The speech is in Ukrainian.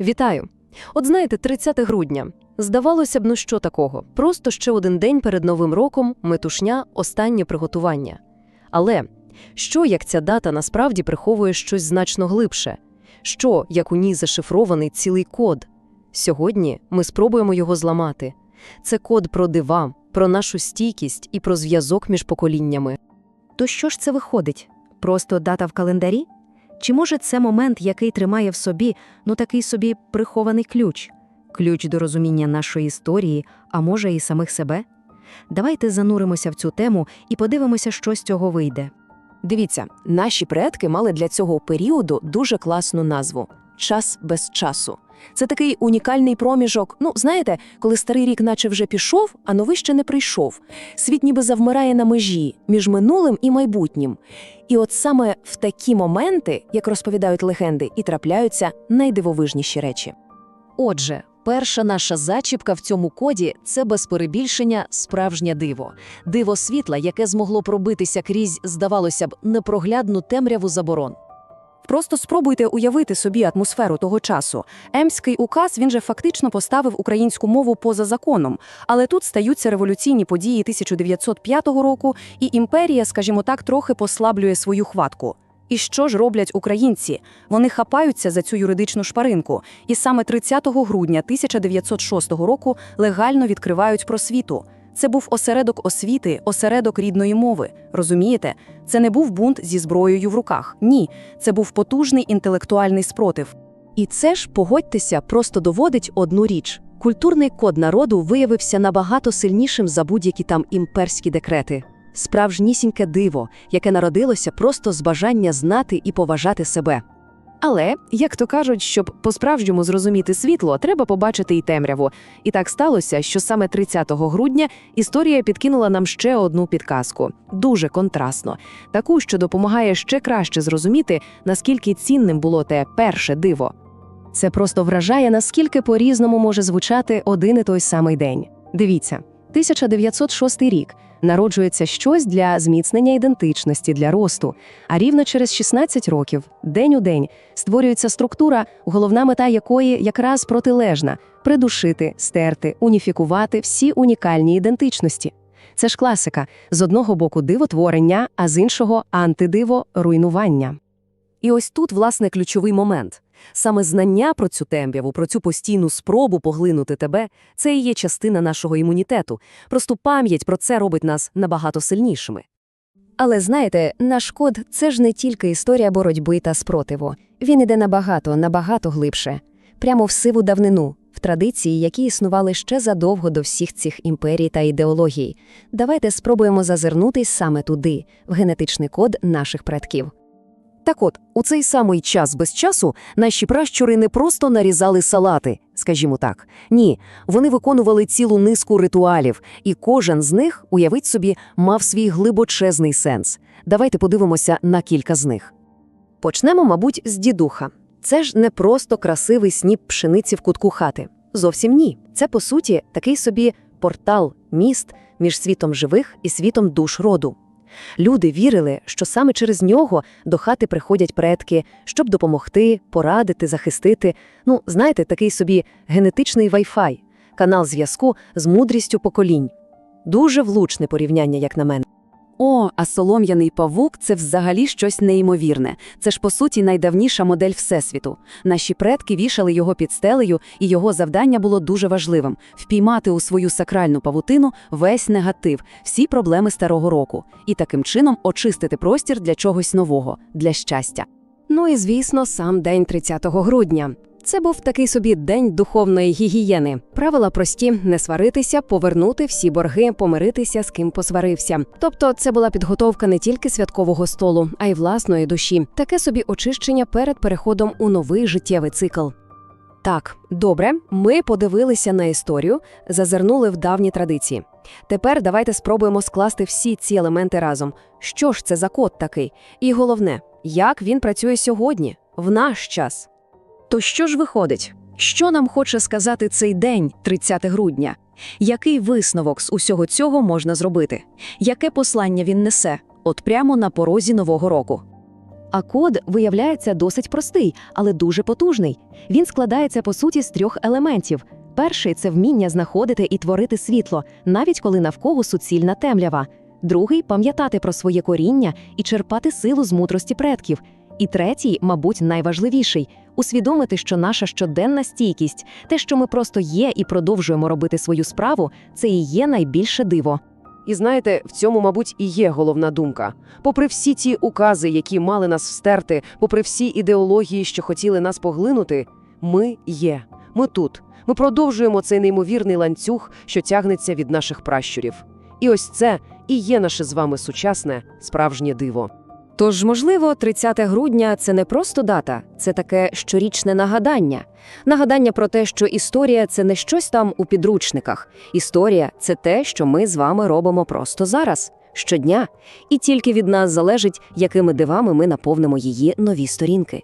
Вітаю! От знаєте, 30 грудня. Здавалося б, ну що такого? Просто ще один день перед Новим роком, метушня, останнє приготування. Але що, як ця дата насправді приховує щось значно глибше? Що, як у ній зашифрований цілий код? Сьогодні ми спробуємо його зламати. Це код про дива, про нашу стійкість і про зв'язок між поколіннями. То що ж це виходить? Просто дата в календарі? Чи може це момент, який тримає в собі, ну такий собі прихований ключ? Ключ до розуміння нашої історії, а може і самих себе? Давайте зануримося в цю тему і подивимося, що з цього вийде. Дивіться, наші предки мали для цього періоду дуже класну назву час без часу. Це такий унікальний проміжок. Ну, знаєте, коли старий рік наче вже пішов, а новий ще не прийшов. Світ ніби завмирає на межі між минулим і майбутнім. І от саме в такі моменти, як розповідають легенди, і трапляються найдивовижніші речі. Отже, перша наша зачіпка в цьому коді це без перебільшення справжнє диво. Диво світла, яке змогло пробитися крізь, здавалося б, непроглядну темряву заборон. Просто спробуйте уявити собі атмосферу того часу. Емський указ він же фактично поставив українську мову поза законом. Але тут стаються революційні події 1905 року, і імперія, скажімо так, трохи послаблює свою хватку. І що ж роблять українці? Вони хапаються за цю юридичну шпаринку, і саме 30 грудня 1906 року легально відкривають просвіту. Це був осередок освіти, осередок рідної мови. Розумієте? Це не був бунт зі зброєю в руках. Ні, це був потужний інтелектуальний спротив. І це ж, погодьтеся, просто доводить одну річ. Культурний код народу виявився набагато сильнішим за будь-які там імперські декрети. Справжнісіньке диво, яке народилося просто з бажання знати і поважати себе. Але, як то кажуть, щоб по-справжньому зрозуміти світло, треба побачити і темряву. І так сталося, що саме 30 грудня історія підкинула нам ще одну підказку, дуже контрастно, таку, що допомагає ще краще зрозуміти, наскільки цінним було те перше диво. Це просто вражає, наскільки по-різному може звучати один і той самий день. Дивіться, 1906 рік. Народжується щось для зміцнення ідентичності, для росту. А рівно через 16 років, день у день, створюється структура, головна мета якої якраз протилежна придушити, стерти, уніфікувати всі унікальні ідентичності. Це ж класика: з одного боку дивотворення, а з іншого антидиво руйнування. І ось тут, власне, ключовий момент. Саме знання про цю темряву, про цю постійну спробу поглинути тебе, це і є частина нашого імунітету. Просто пам'ять про це робить нас набагато сильнішими. Але знаєте, наш код це ж не тільки історія боротьби та спротиву. Він іде набагато, набагато глибше, прямо в сиву давнину, в традиції, які існували ще задовго до всіх цих імперій та ідеологій. Давайте спробуємо зазирнутись саме туди, в генетичний код наших предків. Так от, у цей самий час без часу наші пращури не просто нарізали салати, скажімо так. Ні, вони виконували цілу низку ритуалів, і кожен з них, уявіть собі, мав свій глибочезний сенс. Давайте подивимося на кілька з них. Почнемо, мабуть, з дідуха. Це ж не просто красивий сніп пшениці в кутку хати. Зовсім ні. Це, по суті, такий собі портал, міст між світом живих і світом душ роду. Люди вірили, що саме через нього до хати приходять предки, щоб допомогти, порадити, захистити. Ну, знаєте, такий собі генетичний Wi-Fi, канал зв'язку з мудрістю поколінь. Дуже влучне порівняння, як на мене. О, а солом'яний павук це взагалі щось неймовірне. Це ж по суті найдавніша модель Всесвіту. Наші предки вішали його під стелею, і його завдання було дуже важливим впіймати у свою сакральну павутину весь негатив, всі проблеми старого року, і таким чином очистити простір для чогось нового, для щастя. Ну і звісно, сам день 30 грудня. Це був такий собі день духовної гігієни. Правила прості: не сваритися, повернути всі борги, помиритися з ким посварився. Тобто, це була підготовка не тільки святкового столу, а й власної душі, таке собі очищення перед переходом у новий життєвий цикл. Так, добре, ми подивилися на історію, зазирнули в давні традиції. Тепер давайте спробуємо скласти всі ці елементи разом. Що ж це за код такий? І головне, як він працює сьогодні, в наш час. То що ж виходить? Що нам хоче сказати цей день, 30 грудня? Який висновок з усього цього можна зробити? Яке послання він несе? От прямо на порозі нового року. А код виявляється досить простий, але дуже потужний. Він складається по суті з трьох елементів. Перший це вміння знаходити і творити світло, навіть коли навколо суцільна темрява. Другий пам'ятати про своє коріння і черпати силу з мудрості предків. І третій, мабуть, найважливіший усвідомити, що наша щоденна стійкість, те, що ми просто є і продовжуємо робити свою справу, це і є найбільше диво. І знаєте, в цьому, мабуть, і є головна думка. Попри всі ті укази, які мали нас встерти, попри всі ідеології, що хотіли нас поглинути, ми є. Ми тут. Ми продовжуємо цей неймовірний ланцюг, що тягнеться від наших пращурів. І ось це і є наше з вами сучасне справжнє диво. Тож, можливо, 30 грудня це не просто дата, це таке щорічне нагадання. Нагадання про те, що історія це не щось там у підручниках. Історія це те, що ми з вами робимо просто зараз, щодня, і тільки від нас залежить, якими дивами ми наповнимо її нові сторінки.